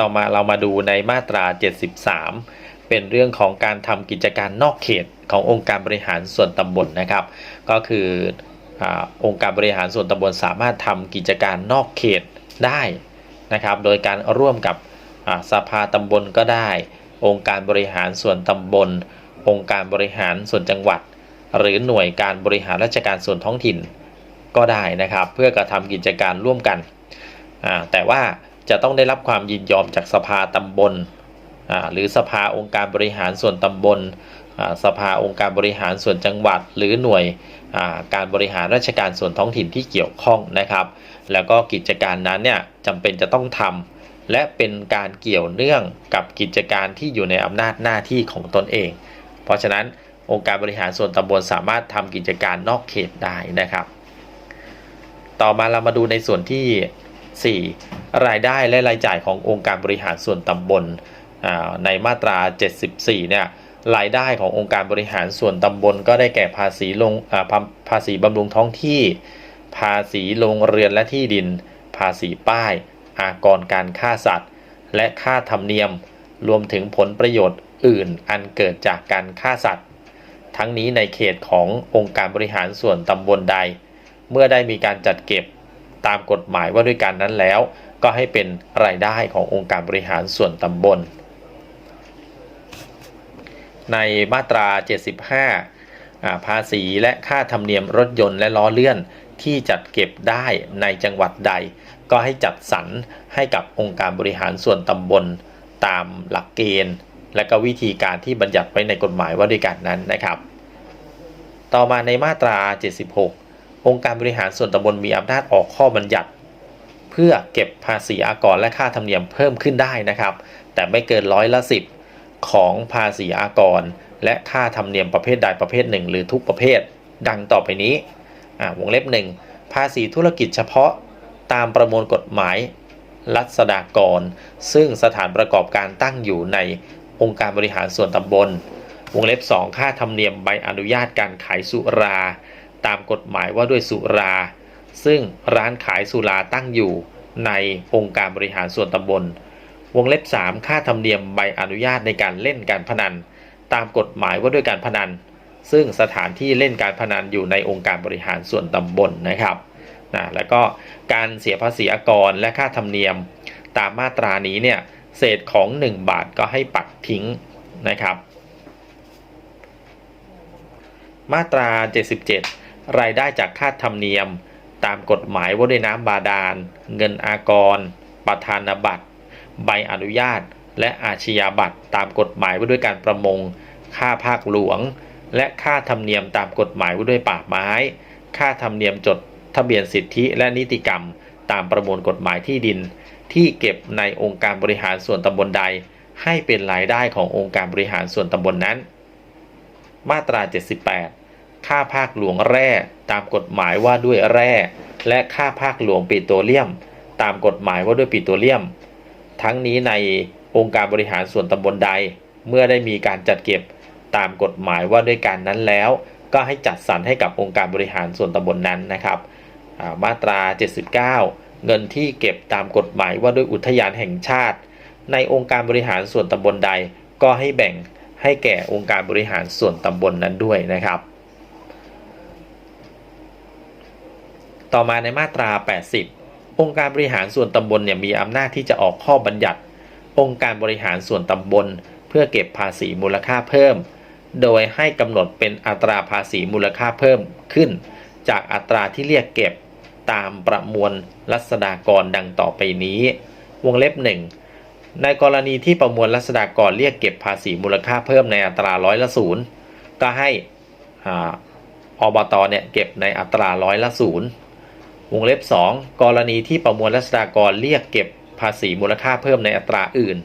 ต่อมาเรามาดูในมาตรา 73 เป็นเรื่องของการทำกิจการนอกเขตขององค์การบริหารส่วนตำบลนะครับ ก็คืออองค์การบริหารส่วนตำบลสามารถทำกิจการนอกเขตได้นะครับ โดยการร่วมกับสภาตำบลก็ได้ องค์การบริหารส่วนตำบล องค์การบริหารส่วนจังหวัด หรือหน่วยการบริหารราชการส่วนท้องถิ่นก็ได้นะครับ เพื่อกระทำกิจการร่วมกันแต่ว่า จะต้องได้รับความยินยอมจากสภาตำบลหรือสภาองค์การบริหารส่วนตำบล สภาองค์การบริหารส่วนจังหวัด หรือหน่วยการบริหารราชการส่วนท้องถิ่นที่เกี่ยวข้องนะครับ แล้วก็กิจการนั้นเนี่ยจำเป็นจะต้องทำและเป็นการเกี่ยวเนื่องกับกิจการที่อยู่ในอำนาจหน้าที่ของตนเอง เพราะฉะนั้นองค์การบริหารส่วนตำบลสามารถทำกิจการนอกเขตได้นะครับ ต่อมาเรามาดูในส่วนที่ 4 รายได้และรายจ่ายขององค์การบริหารส่วนตำบลในมาตรา 74 เนี่ยรายได้ขององค์การบริหารส่วนตำบล ก็ได้แก่ภาษีลงภาภาษีบำรุงท้องที่ ภาษีโรงเรือนและที่ดิน ภาษีป้าย อากรการฆ่าสัตว์ และค่าธรรมเนียม รวมถึงผลประโยชน์อื่นอันเกิดจากการฆ่าสัตว์ ทั้งนี้ในเขตขององค์การบริหารส่วนตำบลใด เมื่อได้มีการจัดเก็บ ตามกฎหมายว่าด้วยการนั้นแล้ว ก็ให้เป็นรายได้ขององค์การบริหารส่วนตำบล ในมาตรา 75 ภาษีและค่าธรรมเนียมรถยนต์และล้อเลื่อนที่จัดเก็บได้ในจังหวัดใด ก็ให้จัดสรรให้กับองค์การบริหารส่วนตำบล ตามหลักเกณฑ์ และก็วิธีการที่บัญญัติไว้ในกฎหมายว่าด้วยกันนั้นนะครับ ต่อมาในมาตรา 76 องค์การบริหารส่วนตำบลมีอำนาจออกข้อบัญญัติ เพื่อเก็บภาษีอากรและค่าธรรมเนียมเพิ่มขึ้นได้นะครับ แต่ไม่เกินร้อยละสิบของภาษีอากร และค่าธรรมเนียมประเภทใดประเภทหนึ่ง หรือทุกประเภท ดังต่อไปนี้อ่าวงเล็บหนึ่งภาษีธุรกิจเฉพาะตามประมวลกฎหมายรัษฎากร ซึ่งสถานประกอบการตั้งอยู่ในองค์การบริหารส่วนตำบล วงเล็บ 2 ค่าธรรมเนียมใบอนุญาตการขายสุรา ตามกฎหมายว่าด้วยสุรา ซึ่งร้านขายสุราตั้งอยู่ในองค์การบริหารส่วนตำบล วงเล็บ 3 ค่าธรรมเนียมใบอนุญาตในการเล่นการพนัน ตามกฎหมายว่าด้วยการพนัน ซึ่งสถานที่เล่นการพนันอยู่ในองค์การบริหารส่วนตำบลนะครับนะแล้วก็การเสียภาษีอากรและค่าธรรมเนียม ตามมาตรานี้เนี่ยเศษของ 1 บาทก็ให้ปักทิ้งนะครับ มาตรา 77 รายได้จากค่าธรรมเนียม ตามกฎหมายว่าด้วยน้ำบาดาล เงินอากร ประธานบัตร ใบอนุญาต และอาชญาบัตรตามกฎหมายว่าด้วยการประมง ค่าภาคหลวง และค่าธรรมเนียมตามกฎหมายว่าด้วยป่าไม้ ค่าธรรมเนียมจด ทะเบียนสิทธิและนิติกรรม ตามประมวลกฎหมายที่ดิน ที่เก็บในองค์การบริหารส่วนตำบลใด ให้เป็นรายได้ขององค์การบริหารส่วนตำบลนั้น มาตรา 78 ค่าภาคหลวงแร่ตามกฎหมายว่าด้วยแร่ และค่าภาคหลวงปิโตรเลียม ตามกฎหมายว่าด้วยปิโตรเลียม ทั้งนี้ในองค์การบริหารส่วนตำบลใด เมื่อได้มีการจัดเก็บตามกฎหมายว่าด้วยการนั้นแล้ว ก็ให้จัดสรรให้กับองค์การบริหารส่วนตำบลนั้นนะครับามาตรา 79 เงินที่เก็บตามกฎหมายว่าด้วยอุทยานแห่งชาติ ในองค์การบริหารส่วนตำบลใด ก็ให้แบ่งให้แก่องค์การบริหารส่วนตำบลนั้นด้วยนะครับ ต่อมาในมาตรา 80 องค์การบริหารส่วนตำบลเนี่ยมีอำนาจที่จะออกข้อบัญญัติ องค์การบริหารส่วนตำบล เพื่อเก็บภาษีมูลค่าเพิ่ม โดยให้กำหนดเป็นอัตราภาษีมูลค่าเพิ่มขึ้น จากอัตราที่เรียกเก็บตามประมวลรัษฎากรดังต่อไปนี้ วงเล็บหนึ่งในกรณีที่ประมวลรัษฎากรเรียกเก็บภาษีมูลค่าเพิ่มในอัตราร้อยละศูนย์ก็ให้อบตเนี่ยเก็บในอัตราร้อยละศูนย์ วงเล็บ 2 กรณีที่ประมวลรัษฎากรเรียกเก็บภาษีมูลค่าเพิ่มในอัตราอื่น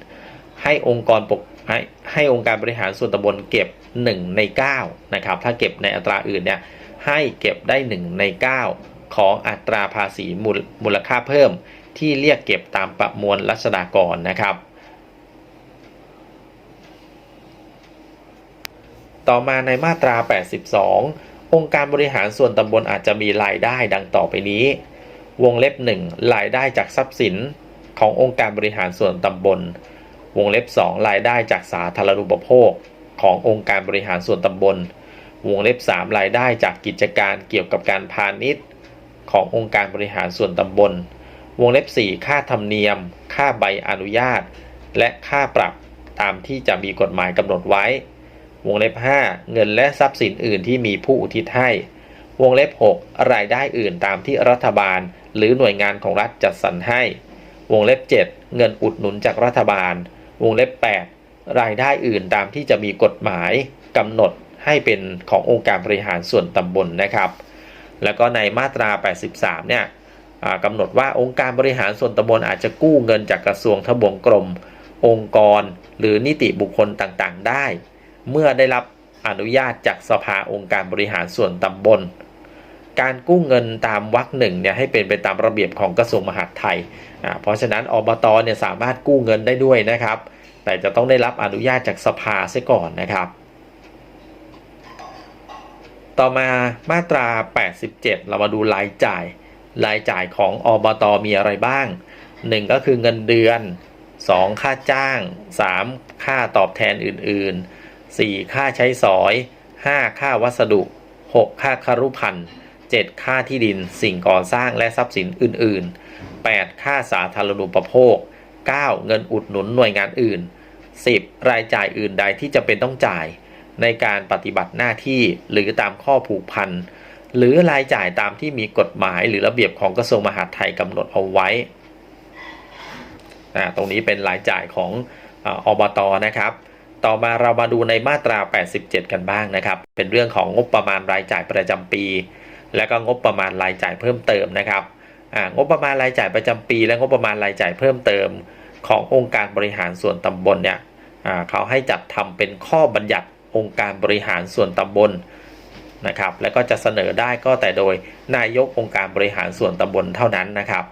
ให้องค์กรปกให้ให้องค์การบริหารส่วนตำบลเก็บ 1 ใน9นะครับถ้าเก็บในอัตราอื่นเนี่ยให้เก็บได้ 1 ใน 9 ของอัตราภาษีมูลมูลค่าเพิ่ม ที่เรียกเก็บตามประมวลรัษฎากรนะครับ ต่อมาในมาตรา 82 องค์การบริหารส่วนตำบลอาจจะมีรายได้ดังต่อไปนี้ วงเล็บ 1 รายได้จากทรัพย์สินขององค์การบริหารส่วนตำบล วงเล็บ 2 รายได้จากสาธารณูปโภค ขององค์การบริหารส่วนตำบล วงเล็บ 3 รายได้จากกิจการเกี่ยวกับการพาณิชย์ ขององค์การบริหารส่วนตำบล วงเล็บ 4 ค่าธรรมเนียม ค่าใบอนุญาต และค่าปรับตามที่จะมีกฎหมายกำหนดไว้ วงเล็บ 5 เงินและทรัพย์สินอื่นที่มีผู้อุทิศให้ วงเล็บ 6 รายได้อื่นตามที่รัฐบาล หรือหน่วยงานของรัฐจัดสรรให้ วงเล็บ 7 เงินอุดหนุนจากรัฐบาล วงเล็บ 8 รายได้อื่นตามที่จะมีกฎหมายกำหนดให้เป็นขององค์การบริหารส่วนตำบลนะครับ แล้วก็ในมาตรา 83 เนี่ยกำหนดว่าองค์การบริหารส่วนตำบลอาจจะกู้เงินจากกระทรวงทบวงกรม องค์กร หรือนิติบุคคลต่างๆ ได้ เมื่อได้รับอนุญาตจากสภาองค์การบริหารส่วนตำบล การกู้เงินตามวรรคหนึ่งเนี่ยให้เป็นไปตามระเบียบของกระทรวงมหาดไทยอ่าเพราะฉะนั้นอบตเนี่ยสามารถกู้เงินได้ด้วยนะครับ แต่จะต้องได้รับอนุญาตจากสภาเสียก่อนนะครับต่อมามาตรา 87 เรามาดูรายจ่าย รายจ่ายของอบตมีอะไรบ้าง 1 ก็คือเงินเดือน 2 ค่าจ้าง 3 ค่าตอบแทนอื่นๆ 4 ค่าใช้สอย 5 ค่าวัสดุ 6 ค่าคารุพันธ์7ค่าที่ดินสิ่งก่อสร้างและทรัพย์สินอื่น ๆ 8 ค่าสาธารณูปโภค 9 เงินอุดหนุนหน่วยงานอื่น 10 รายจ่ายอื่นใดที่จะเป็นต้องจ่าย ในการปฏิบัติหน้าที่หรือตามข้อผูกพัน หรือรายจ่ายตามที่มีกฎหมายหรือระเบียบของกระทรวงมหาดไทยกำหนดเอาไว้ตรงนี้เป็นรายจ่ายของออบตนะครับ ต่อมาเรามาดูในมาตรา 87 กันบ้างนะครับ เป็นเรื่องของงบประมาณรายจ่ายประจำปี และก็งบประมาณรายจ่ายเพิ่มเติมนะครับงบประมาณรายจ่ายประจำปี และงบประมาณรายจ่ายเพิ่มเติม ขององค์การบริหารส่วนตำบลเนี่ยเขาให้จัดทำเป็นข้อบัญญัติองค์การบริหารส่วนตำบลนะครับ แล้วก็จะเสนอได้ก็แต่โดยนายกองค์การบริหารส่วนตำบลเท่านั้นนะครับ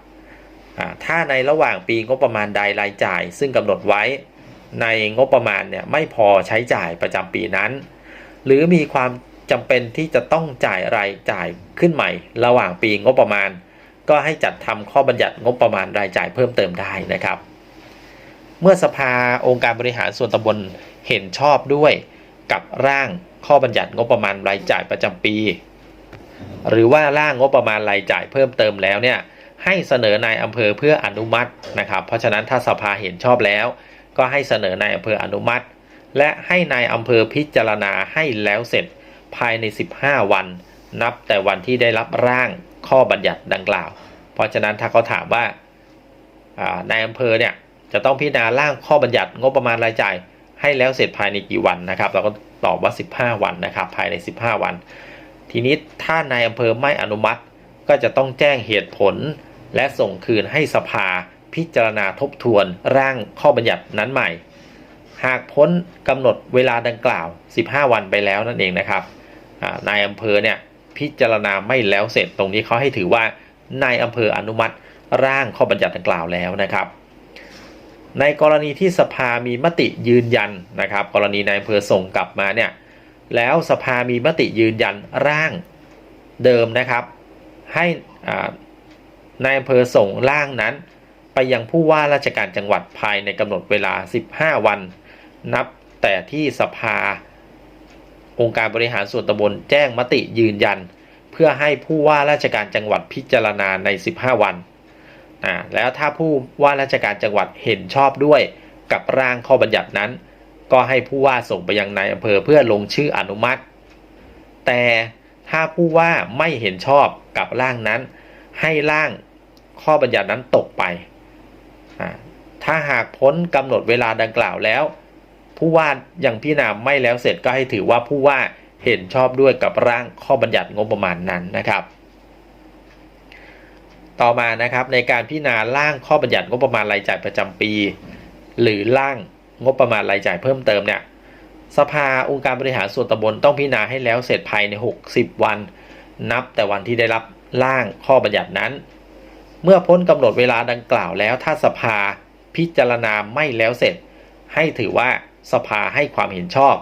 ถ้าในระหว่างปีงบประมาณใดรายจ่าย ซึ่งกำหนดไว้ ในงบประมาณเนี่ยไม่พอใช้จ่ายประจำปีนั้น หรือมีความจำเป็นที่จะต้องจ่ายรายจ่ายขึ้นใหม่ ระหว่างปีงบประมาณ ก็ให้จัดทำข้อบัญญัติงบประมาณรายจ่ายเพิ่มเติมได้นะครับ เมื่อสภาองค์การบริหารส่วนตำบลเห็นชอบด้วยกับร่างข้อบัญญัติงบประมาณรายจ่ายประจำปี หรือว่าร่างงบประมาณรายจ่ายเพิ่มเติมแล้วเนี่ยให้เสนอนายอำเภอเพื่ออนุมัตินะครับ เพราะฉะนั้นถ้าสภาเห็นชอบแล้ว ก็ให้เสนอนายอำเภออนุมัติ และให้นายอำเภอพิจารณาให้แล้วเสร็จภายใน 15 วัน นับแต่วันที่ได้รับร่างข้อบัญญัติดังกล่าว เพราะฉะนั้นถ้าเขาถามว่าอ่านายอำเภอเนี่ยจะต้องพิจารณาร่างข้อบัญญัติงบประมาณรายจ่าย ให้แล้วเสร็จภายในกี่วันนะครับ เราก็ตอบว่า 15 วันนะครับ ภายใน 15 วัน ทีนี้ถ้านายอำเภอไม่อนุมัติ ก็จะต้องแจ้งเหตุผล และส่งคืนให้สภา พิจารณาทบทวนร่างข้อบัญญัตินั้นใหม่ หากพ้นกำหนดเวลาดังกล่าว 15 วันไปแล้วนั่นเองนะครับนายอำเภอเนี่ยพิจารณาไม่แล้วเสร็จตรงนี้เขาให้ถือว่านายอำเภออนุมัติร่างข้อบัญญัติดังกล่าวแล้วนะครับ ในกรณีที่สภามีมติยืนยันนะครับ กรณีนายอำเภอส่งกลับมาเนี่ยแล้วสภามีมติยืนยันร่างเดิมนะครับ ให้นายอำเภอส่งร่างนั้น ไปยังผู้ว่าราชการจังหวัดภายในกำหนดเวลา 15 วัน นับแต่ที่สภา องค์การบริหารส่วนตำบลแจ้งมติยืนยัน เพื่อให้ผู้ว่าราชการจังหวัดพิจารณาใน 15 วันแล้วถ้าผู้ว่าราชการจังหวัดเห็นชอบด้วยกับร่างข้อบัญญัตินั้น ก็ให้ผู้ว่าส่งไปยังนายอำเภอเพื่อลงชื่ออนุมัติ แต่ถ้าผู้ว่าไม่เห็นชอบกับร่างนั้น ให้ร่างข้อบัญญัตินั้นตกไป ถ้าหากพ้นกำหนดเวลาดังกล่าวแล้ว ผู้ว่ายังพิจารณาไม่แล้วเสร็จก็ให้ถือว่าผู้ว่าเห็นชอบด้วยกับร่างข้อบัญญัติงบประมาณนั้นนะครับ ต่อมานะครับในการพิจารณาร่างข้อบัญญัติงบประมาณรายจ่ายประจำปี หรือร่างงบประมาณรายจ่ายเพิ่มเติมเนี่ยสภาองค์การบริหารส่วนตำบลต้องพิจารณาให้แล้วเสร็จภายใน 60 วัน นับแต่วันที่ได้รับร่างข้อบัญญัตินั้น เมื่อพ้นกำหนดเวลาดังกล่าวแล้วถ้าสภาพิจารณาไม่แล้วเสร็จ ให้ถือว่าสภาให้ความเห็นชอบ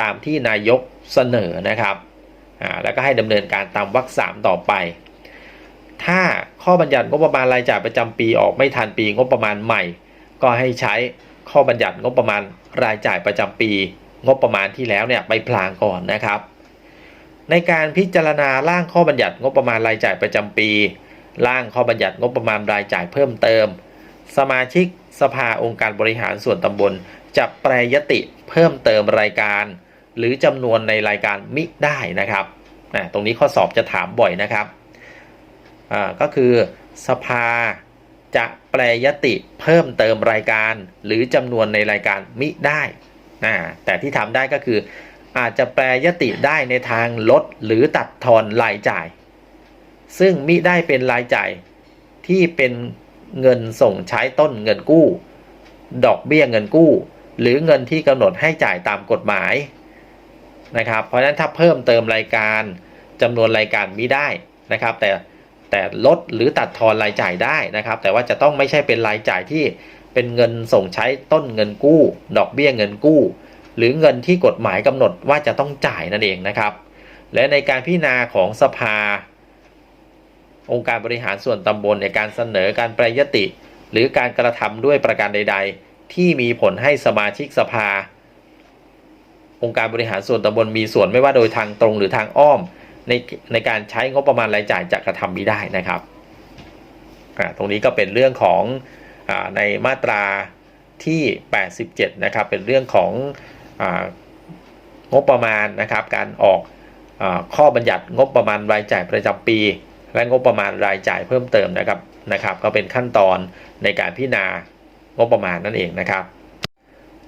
ตามที่นายกเสนอนะครับอ่าแล้วก็ให้ดำเนินการตามวรรคสามต่อไป ถ้าข้อบัญญัติงบประมาณรายจ่ายประจำปีออกไม่ทันปีงบประมาณใหม่ ก็ให้ใช้ข้อบัญญัติงบประมาณรายจ่ายประจำปี งบประมาณที่แล้วเนี่ยไปพลางก่อนนะครับ ในการพิจารณาร่างข้อบัญญัติงบประมาณรายจ่ายประจำปี ร่างข้อบัญญัติงบประมาณรายจ่ายเพิ่มเติม สมาชิกสภาองค์การบริหารส่วนตำบล จะแปรยติเพิ่มเติมรายการ หรือจำนวนในรายการมิได้นะครับอ่าตรงนี้ข้อสอบจะถามบ่อยนะครับอ่าก็คือสภาจะแปรยติเพิ่มเติมรายการ หรือจำนวนในรายการมิได้อ่าแต่ที่ทำได้ก็คืออาจจะแปรยติได้ในทางลดหรือตัดทอนรายจ่าย ซึ่งมิได้เป็นรายจ่ายที่เป็นเงินส่งใช้ต้นเงินกู้ ดอกเบี้ยเงินกู้ หรือเงินที่กำหนดให้จ่ายตามกฎหมายนะครับ เพราะฉะนั้นถ้าเพิ่มเติมรายการจำนวนรายการมิได้นะครับ แต่แต่ลดหรือตัดทอนรายจ่ายได้นะครับ แต่ว่าจะต้องไม่ใช่เป็นรายจ่ายที่เป็นเงินส่งใช้ต้นเงินกู้ ดอกเบี้ยเงินกู้ หรือเงินที่กฎหมายกำหนดว่าจะต้องจ่ายนั่นเองนะครับ และในการพิจารณาของสภา องค์การบริหารส่วนตำบลในการเสนอการแปรยติ หรือการกระทำด้วยประการใด ๆ ที่มีผลให้สมาชิกสภา องค์การบริหารส่วนตำบลมีส่วนไม่ว่าโดยทางตรงหรือทางอ้อมในในการใช้งบประมาณรายจ่ายจะกระทำมิได้นะครับตรงนี้ก็เป็นเรื่องของอในมาตราที่ 87 นะครับ เป็นเรื่องขององบประมาณนะครับ การออกอข้อบัญญัติงบประมาณรายจ่ายประจำปี และงบประมาณรายจ่ายเพิ่มเติมนะครับนะครับ ก็เป็นขั้นตอนในการพิจารณางบประมาณนั่นเองนะครับ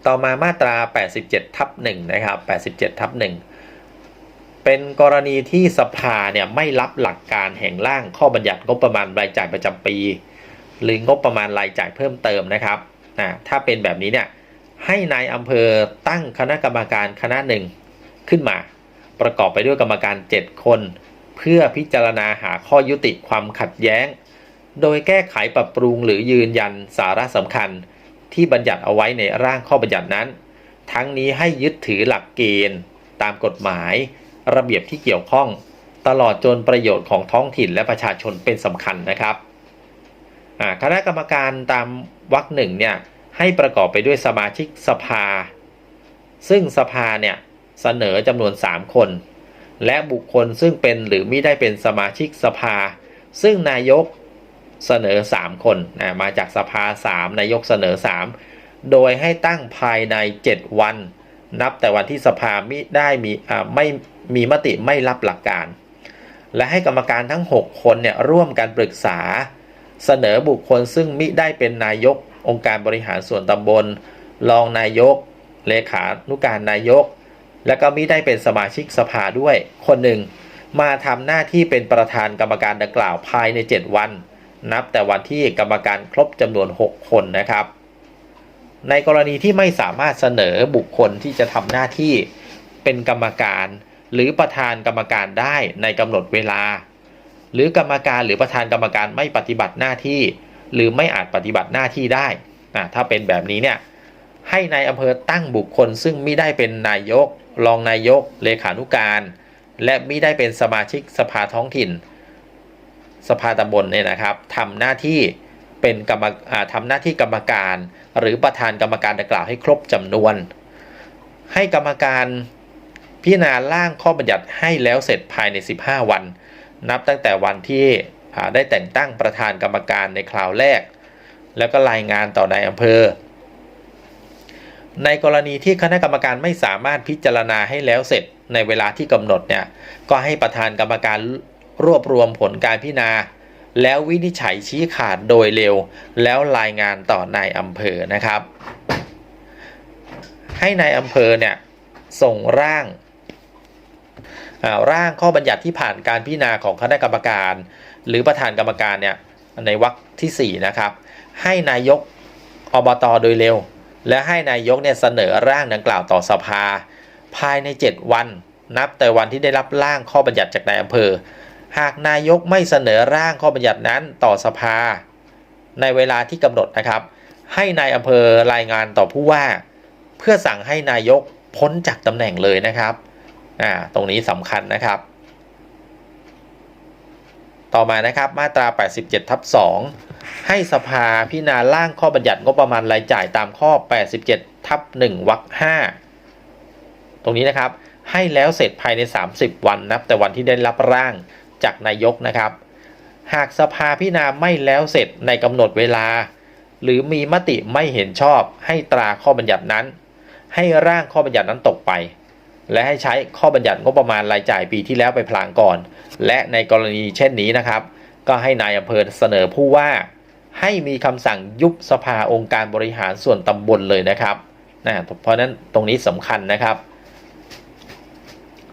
ต่อมามาตรา 87ทับ1นะครับ87ทับ1เป็นกรณีที่สภาเนี่ยไม่รับหลักการแห่งร่างข้อบัญญัติงบประมาณรายจ่ายประจำปี หรืองบประมาณรายจ่ายเพิ่มเติมนะครับอ่าถ้าเป็นแบบนี้เนี่ยให้นายอำเภอตั้งคณะกรรมการคณะหนึ่งขึ้นมา ประกอบไปด้วยกรรมการ 7 คน เพื่อพิจารณาหาข้อยุติความขัดแย้ง โดยแก้ไขปรับปรุงหรือยืนยันสาระสำคัญ ที่บัญญัติเอาไว้ในร่างข้อบัญญัตินั้น ทั้งนี้ให้ยึดถือหลักเกณฑ์ ตามกฎหมาย ระเบียบที่เกี่ยวข้อง ตลอดจนประโยชน์ของท้องถิ่นและประชาชนเป็นสำคัญนะครับคณะกรรมการตามวรรคหนึ่งเนี่ยให้ประกอบไปด้วยสมาชิกสภา ซึ่งสภาเนี่ยเสนอจำนวน 3 คน และบุคคลซึ่งเป็นหรือไม่ได้เป็นสมาชิกสภา ซึ่งนายกเสนอ 3 คนนะมาจากสภา 3 นายกเสนอ 3 โดยให้ตั้งภายใน 7 วัน นับแต่วันที่สภามิได้มีไม่มีมติไม่รับหลักการ และให้กรรมการทั้ง 6 คนเนี่ยร่วมกันปรึกษา เสนอบุคคลซึ่งมิได้เป็นนายกองค์การบริหารส่วนตำบล รองนายก เลขานุการนายก และก็มิได้เป็นสมาชิกสภาด้วย คนหนึ่ง มาทำหน้าที่เป็นประธานกรรมการดังกล่าวภายใน 7 วัน นับแต่วันที่กรรมการครบจำนวน 6 คนนะครับ ในกรณีที่ไม่สามารถเสนอบุคคลที่จะทำหน้าที่เป็นกรรมการหรือประธานกรรมการได้ในกำหนดเวลา หรือกรรมการหรือประธานกรรมการไม่ปฏิบัติหน้าที่ หรือไม่อาจปฏิบัติหน้าที่ได้ถ้าเป็นแบบนี้เนี่ยให้ในายอำเภอตั้งบุคคลซึ่งไม่ได้เป็นนายก รองนายก เลขานุการ และไม่ได้เป็นสมาชิกสภาท้องถิ่น สภาตำบลเนี่ยนะครับทำหน้าที่เป็นกรรมทำหน้าที่กรรมการ หรือประธานกรรมการดังกล่าวให้ครบจำนวน ให้กรรมการพิจารณาร่างข้อบัญญัติให้แล้วเสร็จภายใน 15 วัน นับตั้งแต่วันที่ได้แต่งตั้งประธานกรรมการในคราวแรก แล้วก็รายงานต่อนายอำเภอ ในกรณีที่คณะกรรมการไม่สามารถพิจารณาให้แล้วเสร็จในเวลาที่กำหนดเนี่ยก็ให้ประธานกรรมการรวบรวมผลการพิจารณา แล้ววินิจฉัยชี้ขาดโดยเร็ว แล้วรายงานต่อนายอำเภอนะครับ ให้นายอำเภอเนี่ยส่งร่างร่างข้อบัญญัติที่ผ่านการพิจารณาของคณะกรรมการ หรือประธานกรรมการเนี่ยในวรรคทีสี่4นะครับให้นายกอบตโดยเร็ว และให้นายกเนี่ยเสนอร่างดังกล่าวต่อสภา ภายใน 7 วัน นับแต่วันที่ได้รับร่างข้อบัญญัติจากนายอำเภอ หากนายกไม่เสนอร่างข้อบัญญัตินั้นต่อสภา ในเวลาที่กำหนดนะครับ ให้นายอำเภอรายงานต่อผู้ว่า เพื่อสั่งให้นายกพ้นจากตำแหน่งเลยนะครับอ่าตรงนี้สำคัญนะครับ ต่อมานะครับมาตรา 87ทับ2 ให้สภาพิจารณาร่างข้อบัญญัติงบประมาณรายจ่ายตามข้อ 87 ทับ1วรรค5ตรงนี้นะครับ ให้แล้วเสร็จภายใน 30 วันนับแต่วันที่ได้รับร่างจากนายกนะครับ หากสภาพิจารณาไม่แล้วเสร็จในกำหนดเวลา หรือมีมติไม่เห็นชอบ ให้ตราข้อบัญญัตินั้น ให้ร่างข้อบัญญัตินั้นตกไป และให้ใช้ข้อบัญญัติงบประมาณรายจ่ายปีที่แล้วไปพลางก่อน และในกรณีเช่นนี้นะครับ ก็ให้นายอำเภอเสนอผู้ว่า ให้มีคำสั่งยุบสภาองค์การบริหารส่วนตำบลเลยนะครับนะเพราะนั้นตรงนี้สำคัญนะครับ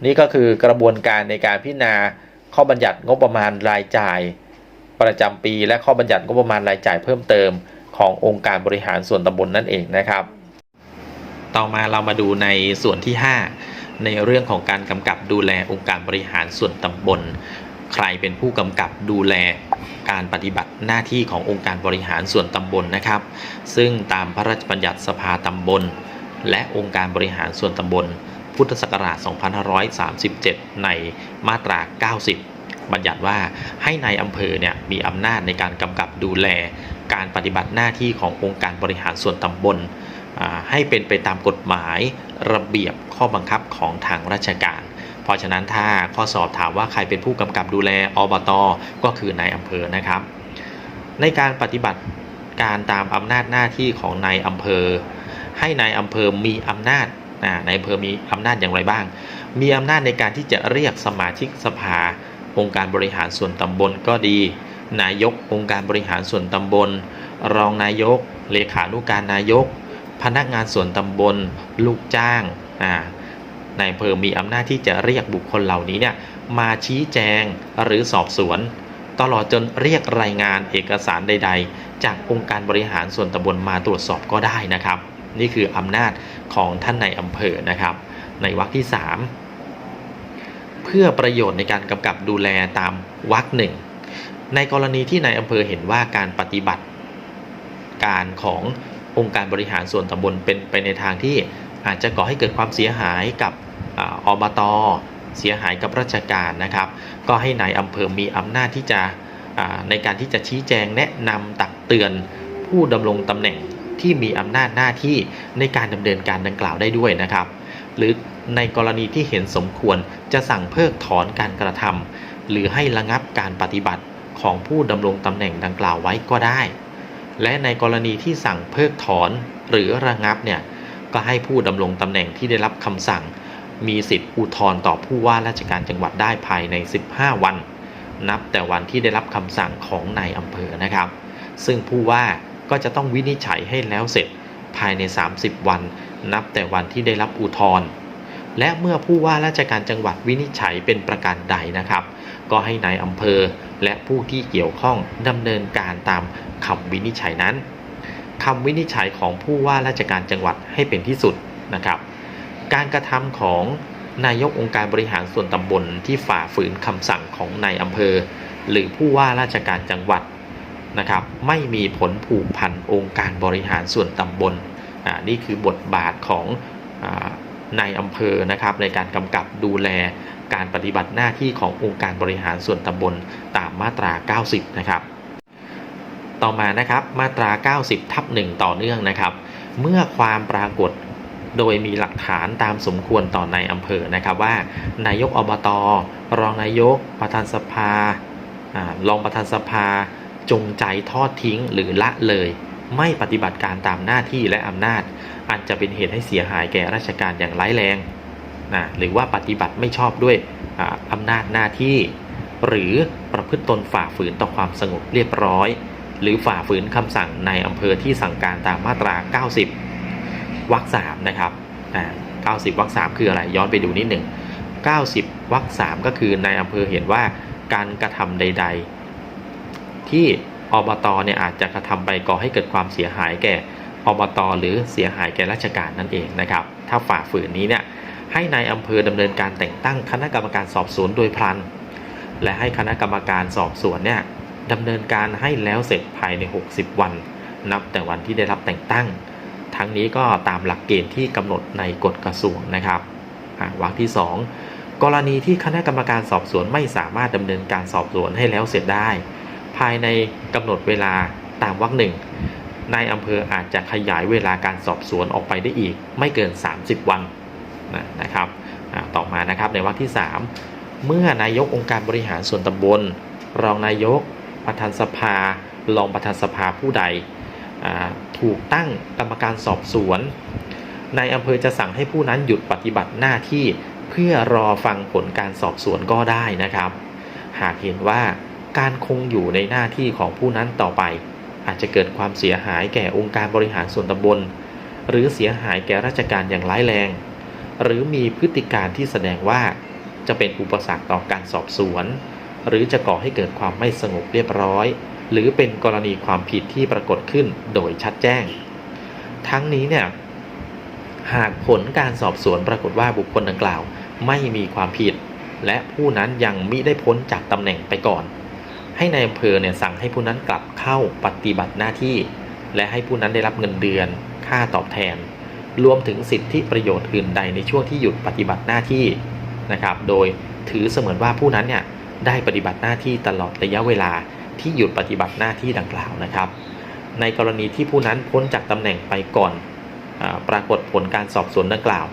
นี่ก็คือกระบวนการในการพิจารณาข้อบัญญัติงบประมาณรายจ่าย ประจำปี และข้อบัญญัติงบประมาณรายจ่ายเพิ่มเติมขององค์การบริหารส่วนตำบลนั่นเองนะครับ ต่อมาเรามาดูในส่วนที่ 5 ในเรื่องของการกำกับดูแลองค์การบริหารส่วนตำบล ใครเป็นผู้กำกับดูแลการปฏิบัติหน้าที่ขององค์การบริหารส่วนตำบลนะครับ ซึ่งตามพระราชบัญญัติสภาตำบล และองค์การบริหารส่วนตำบล พุทธศักราช 2537 ในมาตรา 90 บัญญัติว่าให้ในายอำเภอเนี่ยมีอำนาจในการกำกับดูแล การปฏิบัติหน้าที่ขององค์การบริหารส่วนตำบล ให้เป็นไปตามกฎหมายระเบียบข้อบังคับของทางราชการ เพราะฉะนั้นถ้าข้อสอบถามว่าใครเป็นผู้กำกับดูแลอบตก็คือนายอำเภอนะครับ ในการปฏิบัติการตามอำนาจหน้าที่ของนายอำเภอ ให้นายอำเภอมีอำนาจนายอำเภอมีอำนาจอย่างไรบ้าง มีอำนาจในการที่จะเรียกสมาชิกสภา องค์การบริหารส่วนตำบลก็ดี นายกองค์การบริหารส่วนตำบล รองนายก เลขานุการนายก พนักงานส่วนตำบล ลูกจ้าง นายอำเภอมีอำนาจที่จะเรียกบุคคลเหล่านี้เนี่ยมาชี้แจงหรือสอบสวน ตลอดจนเรียกรายงานเอกสารใด ๆ จากองค์การบริหารส่วนตำบลมาตรวจสอบก็ได้นะครับ นี่คืออำนาจของท่านในอำเภอนะครับ ในวรรคที่ 3 เพื่อประโยชน์ในการกำกับดูแลตามวรรคหนึ่งในกรณีที่นายอำเภอเห็นว่าการปฏิบัติ การขององค์การบริหารส่วนตำบลเป็นไปในทางที่อาจจะก่อให้เกิดความเสียหายกับ อาอบตเสียหายกับราชการนะครับ ก็ให้นายอำเภอมีอำนาจที่จะในการที่จะชี้แจงแนะนำตักเตือนผู้ดำรงตำแหน่งที่มีอำนาจหน้าที่ในการดำเนินการดังกล่าวได้ด้วยนะครับ หรือในกรณีที่เห็นสมควรจะสั่งเพิกถอนการกระทำหรือให้ระงับการปฏิบัติของผู้ดำรงตำแหน่งดังกล่าวไว้ก็ได้ และในกรณีที่สั่งเพิกถอนหรือระงับเนี่ยก็ให้ผู้ดำรงตำแหน่งที่ได้รับคำสั่ง มีสิทธิ์อุทธรณ์ต่อผู้ว่าราชการจังหวัดได้ภายใน 15 วัน นับแต่วันที่ได้รับคำสั่งของนายอำเภอนะครับ ซึ่งผู้ว่าก็จะต้องวินิจฉัยให้แล้วเสร็จภายใน 30 วัน นับแต่วันที่ได้รับอุทธรณ์และเมื่อผู้ว่าราชการจังหวัดวินิจฉัยเป็นประการใดนะครับ ก็ให้นายอำเภอและผู้ที่เกี่ยวข้องดำเนินการตามคำวินิจฉัยนั้นคำวินิจฉัยของผู้ว่าราชการจังหวัดให้เป็นที่สุดนะครับ การกระทำของนายกองค์การบริหารส่วนตำบลที่ฝ่าฝืนคำสั่งของนายอำเภอ หรือผู้ว่าราชการจังหวัดนะครับ ไม่มีผลผูกพันองค์การบริหารส่วนตำบลอ่านี่คือบทบาทของอนายอำเภอนะครับในการกำกับดูแลการปฏิบัติหน้าที่ขององค์การบริหารส่วนตำบลตามมาตรา 90 นะครับ ต่อมานะครับมาตรา 90 ทับ1ต่อเนื่องนะครับ เมื่อความปรากฏ โดยมีหลักฐานตามสมควรต่อในอำเภอนะครับว่า นายกอบตรองนายก ประธานสภาอรองประธานสภา จงใจทอดทิ้งหรือละเลย ไม่ปฏิบัติการตามหน้าที่และอำนาจอาจจะเป็นเหตุให้เสียหายแก่ราชการอย่างร้ายแรงนะหรือว่าปฏิบัติไม่ชอบด้วยออำนาจหน้าที่ หรือประพฤติตนฝ่าฝืนต่อความสงบเรียบร้อย หรือฝ่าฝืนคำสั่งในอำเภอที่สั่งการตามมาตรา 90 วรรคสามนะครับอ่า90วรรคสามคืออะไรย้อนไปดูนิดหนึ่ง90วรรคสามก็คือในอำเภอเห็นว่าการกระทำใด ๆ ที่อบตเนี่ยอาจจะกระทำไปก่อให้เกิดความเสียหายแก่อบตหรือเสียหายแก่ราชการนั่นเองนะครับ ถ้าฝ่าฝืนนี้เนี่ยให้ในายอำเภอดำเนินการแต่งตั้งคณะกรรมการสอบสวนโดยพลัน และให้คณะกรรมการสอบสวนเนี่ยดำเนินการให้แล้วเสร็จภายใน 60 วัน นับแต่วันที่ได้รับแต่งตั้ง ทั้งนี้ก็ตามหลักเกณฑ์ที่กำหนดในกฎกระทรวงนะครับวรรคที่ 2 กรณีที่คณะกรรมการสอบสวนไม่สามารถดำเนินการสอบสวนให้แล้วเสร็จได้ ภายในกำหนดเวลาตามวรรคหนึ่งนายอำเภออาจจะขยายเวลาการสอบสวนออกไปได้อีก ไม่เกิน 30 วันนะนะครับต่อมานะครับในวรรคที่ 3 เมื่อนายกองค์การบริหารส่วนตำบล รองนายก ประธานสภารองประธานสภาผู้ใด ถูกตั้งกรรมการสอบสวนนายอำเภอจะสั่งให้ผู้นั้นหยุดปฏิบัติหน้าที่เพื่อรอฟังผลการสอบสวนก็ได้นะครับ หากเห็นว่าการคงอยู่ในหน้าที่ของผู้นั้นต่อไป อาจจะเกิดความเสียหายแก่องค์การบริหารส่วนตำบล หรือเสียหายแก่ราชการอย่างร้ายแรง หรือมีพฤติการที่แสดงว่า จะเป็นอุปสรรคต่อการสอบสวน หรือจะก่อให้เกิดความไม่สงบเรียบร้อย หรือเป็นกรณีความผิดที่ปรากฏขึ้นโดยชัดแจ้ง ทั้งนี้เนี่ยหากผลการสอบสวนปรากฏว่าบุคคลดังกล่าว ไม่มีความผิด และผู้นั้นยังมิได้พ้นจากตำแหน่งไปก่อน ให้ในายอำเภอเนี่ยสั่งให้ผู้นั้นกลับเข้าปฏิบัติหน้าที่ และให้ผู้นั้นได้รับเงินเดือน ค่าตอบแทน รวมถึงสิทธิประโยชน์อื่นใดในช่วงที่หยุดปฏิบัติหน้าที่นะครับ โดยถือเสมือนว่าผู้นั้นเนี่ยได้ปฏิบัติหน้าที่ตลอดระยะเวลา ที่หยุดปฏิบัติหน้าที่ดังกล่าวนะครับ ในกรณีที่ผู้นั้นพ้นจากตำแหน่งไปก่อนอปรากฏผลการสอบสวนดังกล่าว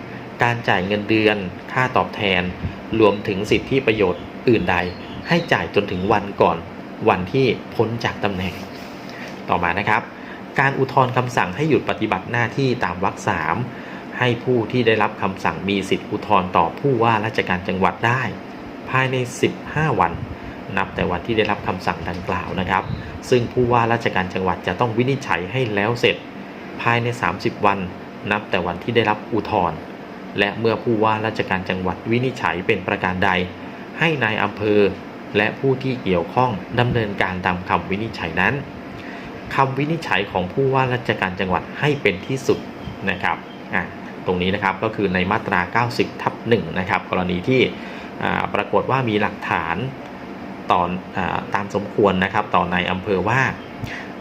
การจ่ายเงินเดือน ค่าตอบแทน รวมถึงสิทธิประโยชน์อื่นใด ให้จ่ายจนถึงวันก่อนวันที่พ้นจากตำแหน่ง ต่อมานะครับ การอุทธรณ์คำสั่งให้หยุดปฏิบัติหน้าที่ตามวรรคสามให้ผู้ที่ได้รับคำสั่งมีสิทธิอุทธรณ์ต่อผู้ว่าราชการจังหวัดได้ ภายใน 15 วัน นับแต่วันที่ได้รับคำสั่งดังกล่าวนะครับ ซึ่งผู้ว่าราชการจังหวัดจะต้องวินิจฉัยให้แล้วเสร็จ ภายใน 30 วัน นับแต่วันที่ได้รับอุทธรณ์และเมื่อผู้ว่าราชการจังหวัดวินิจฉัยเป็นประการใด ให้นายอำเภอ และผู้ที่เกี่ยวข้องดำเนินการตามคำวินิจฉัยนั้นคำวินิจฉัยของผู้ว่าราชการจังหวัดให้เป็นที่สุดนะครับตรงนี้นะครับก็คือในมาตรา 90 ทับ1นะครับกรณีที่ปรากฏว่ามีหลักฐาน ต่ออาตามสมควรนะครับต่อในายอำเภอว่า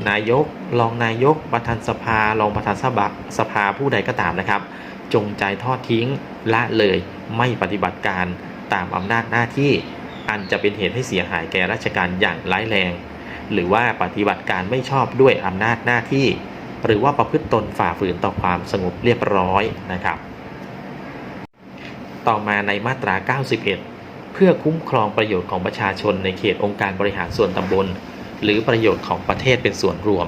นายกรองนายกประธานสภารองประธานสภาสภาผู้ใดก็ตามนะครับ จงใจทอดทิ้งละเลยไม่ปฏิบัติการตามอำนาจหน้าที่อันจะเป็นเหตุให้เสียหายแก่ราชการอย่างร้ายแรง หรือว่าปฏิบัติการไม่ชอบด้วยอำนาจหน้าที่ หรือว่าประพฤติตนฝ่าฝืนต่อความสงบเรียบร้อยนะครับ ต่อมาในมาตรา 91 เพื่อคุ้มครองประโยชน์ของประชาชนในเขตองค์การบริหารส่วนตำบล หรือประโยชน์ของประเทศเป็นส่วนรวม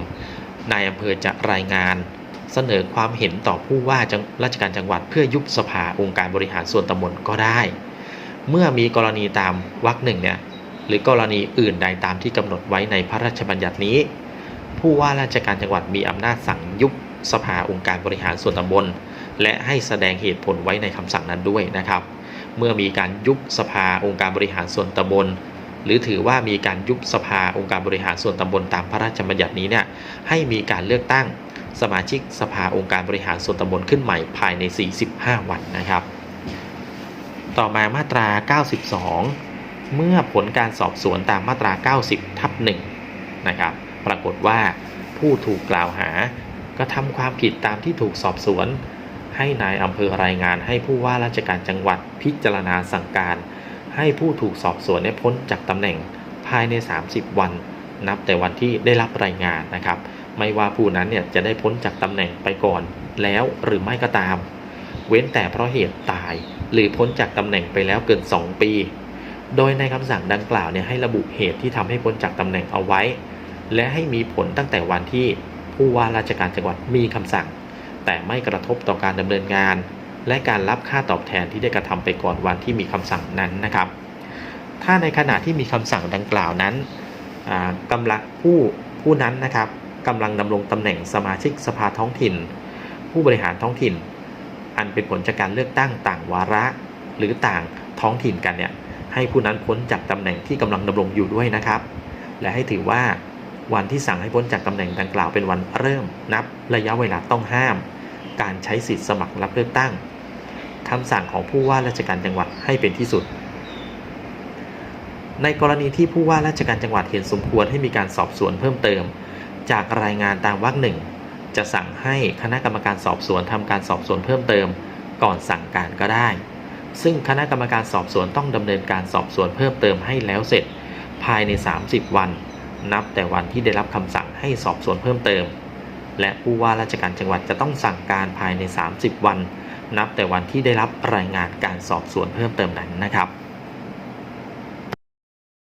นายอำเภอจะรายงาน เสนอความเห็นต่อผู้ว่าจังราชการจังหวัด เพื่อยุบสภาองค์การบริหารส่วนตำบลก็ได้ เมื่อมีกรณีตามวรรคหนึ่งเนี่ยหรือกรณีอื่นใดตามที่กำหนดไว้ในพระราชบัญญัตินี้ ผู้ว่าราชการจังหวัดมีอำนาจสั่งยุบสภาองค์การบริหารส่วนตำบล และให้แสดงเหตุผลไว้ในคำสั่งนั้นด้วยนะครับ เมื่อมีการยุบสภาองค์การบริหารส่วนตำบล หรือถือว่ามีการยุบสภาองค์การบริหารส่วนตำบลตามพระราชบัญญัตินี้เนี่ยให้มีการเลือกตั้งสมาชิกสภาองค์การบริหารส่วนตำบลขึ้นใหม่ภายใน 45 วันนะครับ ต่อมามาตรา 92 เมื่อผลการสอบสวนตามมาตรา 90 ทับ1นะครับ ปรากฏว่าผู้ถูกกล่าวหากระทำความผิดตามที่ถูกสอบสวน ให้นายอำเภอรายงานให้ผู้ว่าราชการจังหวัดพิจารณาสั่งการ ให้ผู้ถูกสอบสวนเนี่ยพ้นจากตำแหน่งภายใน 30 วัน นับแต่วันที่ได้รับรายงานนะครับ ไม่ว่าผู้นั้นเนี่ยจะได้พ้นจากตำแหน่งไปก่อน แล้วหรือไม่ก็ตาม เว้นแต่เพราะเหตุตายหรือพ้นจากตำแหน่งไปแล้วเกิน 2 ปี โดยในคำสั่งดังกล่าวเนี่ยให้ระบุเหตุที่ทำให้พ้นจากตำแหน่งเอาไว้ และให้มีผลตั้งแต่วันที่ผู้ว่าราชการจังหวัดมีคำสั่ง แต่ไม่กระทบต่อการดำเนินงาน และการรับค่าตอบแทนที่ได้กระทำไปก่อนวันที่มีคำสั่งนั้นนะครับ ถ้าในขณะที่มีคำสั่งดังกล่าวนั้นอ่ากำลังผู้ผู้นั้นนะครับกำลังดำรงตำแหน่งสมาชิกสภาท้องถิ่น ผู้บริหารท้องถิ่น อันเป็นผลจากการเลือกตั้งต่างวาระ หรือต่างท้องถิ่นกันเนี่ยให้ผู้นั้นพ้นจากตำแหน่งที่กำลังดำรงอยู่ด้วยนะครับ และให้ถือว่าวันที่สั่งให้พ้นจากตำแหน่งดังกล่าวเป็นวันเริ่มนับระยะเวลาต้องห้าม การใช้สิทธิสมัครรับเลือกตั้งคำสั่งของผู้ว่าราชการจังหวัดให้เป็นที่สุด ในกรณีที่ผู้ว่าราชการจังหวัดเห็นสมควรให้มีการสอบสวนเพิ่มเติม จากรายงานตามวรรคหนึ่งจะสั่งให้คณะกรรมการสอบสวนทำการสอบสวนเพิ่มเติม ก่อนสั่งการก็ได้ ซึ่งคณะกรรมการสอบสวนต้องดำเนินการสอบสวนเพิ่มเติมให้แล้วเสร็จ ภายใน 30 วัน นับแต่วันที่ได้รับคำสั่งให้สอบสวนเพิ่มเติม และผู้ว่าราชการจังหวัดจะต้องสั่งการภายใน 30 วัน นับแต่วันที่ได้รับรายงานการสอบสวนเพิ่มเติมนั้นนะครับ